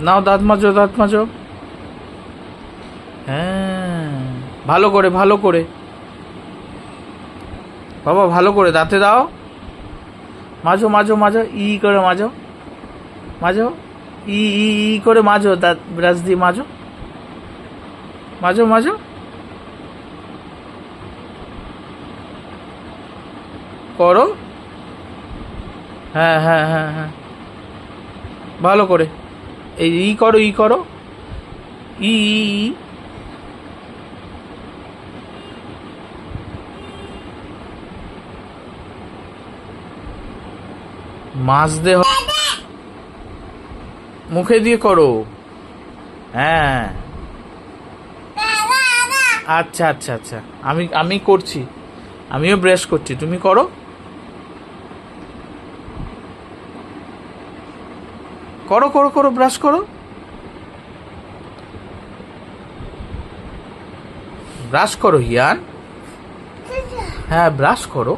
নাও দাঁত মাজো দাঁত মাজো। হ্যাঁ ভালো করে ভালো করে। বাবা, ভালো করে দাঁতে দাও। মাজো মাজো মাজো, ই করে মাজো। মাজো, ই ই ই করে মাজো, দাঁত ব্রাশ দিয়ে মাজো। মাজো মাজো। করো। হ্যাঁ হ্যাঁ হ্যাঁ হ্যাঁ। ভালো করে। এই ই করো ই করো। ই মাছ দে মুখে দিয়ে করো। হ্যাঁ। আচ্ছা আচ্ছা আচ্ছা। আমি আমি করছি। আমিও ব্রাশ করছি। তুমি করো। করো করো করো ব্রাশ করো। ব্রাশ করো হিয়ান। হ্যাঁ ব্রাশ করো।